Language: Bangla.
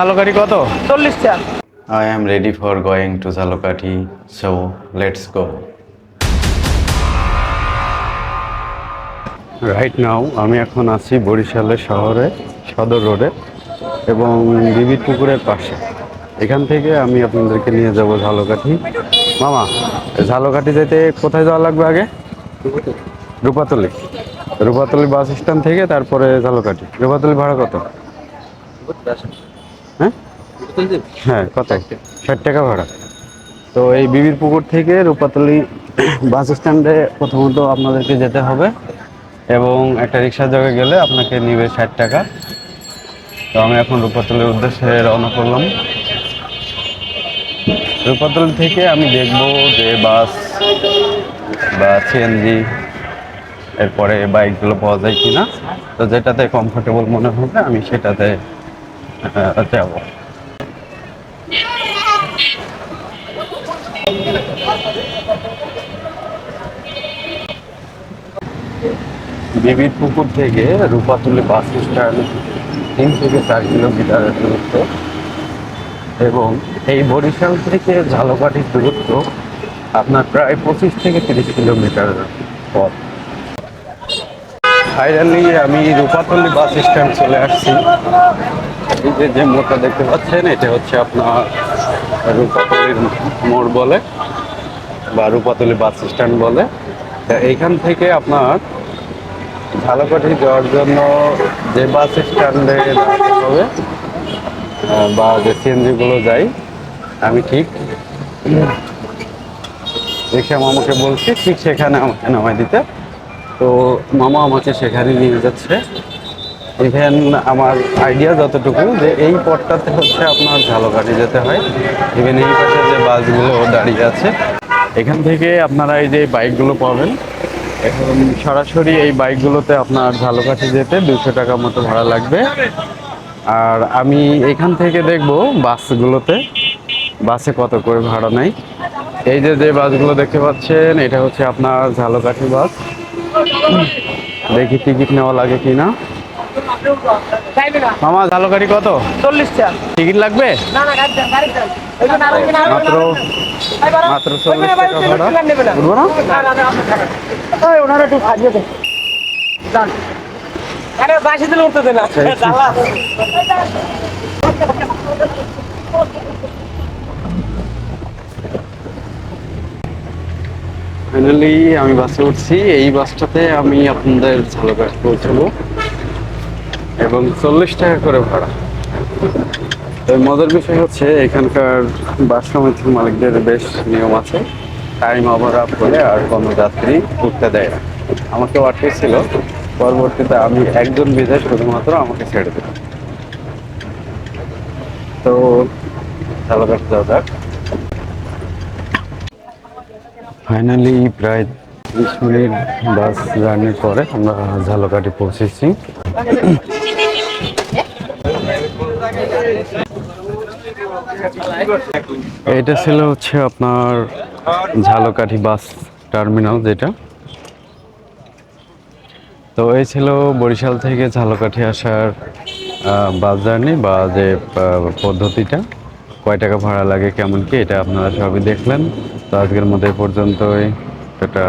ঝালকাঠি কত? চল্লিশটা I am ready for going to Jalokati, so let's go. Right now আমি এখন আছি বরিশালের শহরে সদর রোডে এবং বিবিধ পুকুরের পাশে। এখান থেকে আমি আপনাদেরকে নিয়ে যাব ঝালকাঠি। মামা ঝালকাঠি যেতে কোথায় যাওয়া লাগবে আগে? রূপাতলি। রূপাতলি বাস স্ট্যান্ড থেকে তারপরে ঝালকাঠি। রূপাতলি ভাড়া কত? হ্যাঁ কত ষাট টাকা ভাড়া। তো এই বিবির পুকুর থেকে রূপাতলি বাস স্ট্যান্ডে প্রথমত আপনাদেরকে যেতে হবে এবং একটা রিক্সার জায়গায় গেলে আপনাকে নিবে ষাট টাকা। তো আমি এখন রূপাতলির উদ্দেশ্যে রওনা করলাম। রূপাতলি থেকে আমি দেখব যে বাস বা সিএনজি এরপরে বাইকগুলো পাওয়া যায় কি না তো যেটাতে কমফোর্টেবল মনে হবে, আমি সেটাতে যাব। বিবির পুকুর থেকে রূপাতলি বাস স্ট্যান্ড তিন থেকে চার কিলোমিটারের দূরত্ব। এবং এই বরিশাল থেকে ঝালকাঠির দূরত্ব আপনার প্রায় পঁচিশ থেকে তিরিশ কিলোমিটার পথ। ফাইনালি আমি রূপাতলি বাস স্ট্যান্ড চলে আসছি। এই যে যে মোড়টা দেখতে পাচ্ছেন, এটা হচ্ছে আপনার রূপাতলির মোড় বলে। বা রূপাতলি বাস স্ট্যান্ড বলে। এইখান থেকে আপনার ঝালকাঠি যাওয়ার জন্য যে বাস স্ট্যান্ডে দাঁড়াতে হবে বা যে সিএনজিগুলো যাই আমি ঠিক দেখে মামাকে বলছি, ঠিক সেখানে আমাকে নামাই দিতে। তো মামা আমাকে সেখানে নিয়ে যাচ্ছে। ইভেন আমার আইডিয়া যতটুকু যে এই পথটাতে হচ্ছে আপনার ঝালকাঠি যেতে হয়। ইভেন এই পাশে যে বাসগুলো দাঁড়িয়ে আছে এখান থেকে আপনারা এই যে বাইকগুলো পাবেন, এখন সরাসরি এই বাইকগুলোতে আপনার ঝালকাঠি যেতে দুশো টাকা মতো ভাড়া লাগবে। আর আমি এখান থেকে দেখব বাসগুলোতে, বাসে কত করে ভাড়া নেয়। এই যে যে বাসগুলো দেখতে পাচ্ছেন, এটা হচ্ছে আপনার ঝালকাঠি বাস। দেখি টিকিট নেওয়া লাগে চাইবে না মামা ঝালকাঠি কত? চল্লিশটা টিকিট লাগবে? গাড়ি গাড়ি মাত্র মাত্র চল্লিশ টাকা ভাড়া। থেকে নেবে না। উঠবো না? না, না, না, আপনি থাকেন। ওই, ওনারা একটু সাহায্য দেন। আরে, বাসে দিলে উঠতে না। ফাইনালি আমি বাসে উঠছি। এই বাসটাতে আমি আপনাদের ঝালকাঠ পৌঁছাবো। এবং চল্লিশ টাকা করে ভাড়া। তো মজার বিষয় হচ্ছে, এখানকার বাস সমিতির মালিকদের বেশ নিয়ম আছে। টাইম ওভার আপ করে আর কোনো যাত্রী উঠতে দেয় না। আমাকে আটকে ছিল, পরবর্তীতে আমি একজন বিধে শুধুমাত্র আমাকে ছেড়ে দিল। তো যাক ফাইনালি প্রায় ত্রিশ মিনিট বাস জার্নির পরে আমরা ঝালকাঠি পৌঁছেছি। এটা ছিল হচ্ছে আপনার ঝালকাঠি বাস টার্মিনাল যেটা। তো এই ছিল বরিশাল থেকে ঝালকাঠি আসার বাস জার্নি বা যে পদ্ধতিটা। কয় টাকা ভাড়া লাগে, কেমন কি, এটা আপনারা সবই দেখলেন। তো আজকের মধ্যে পর্যন্তই। এটা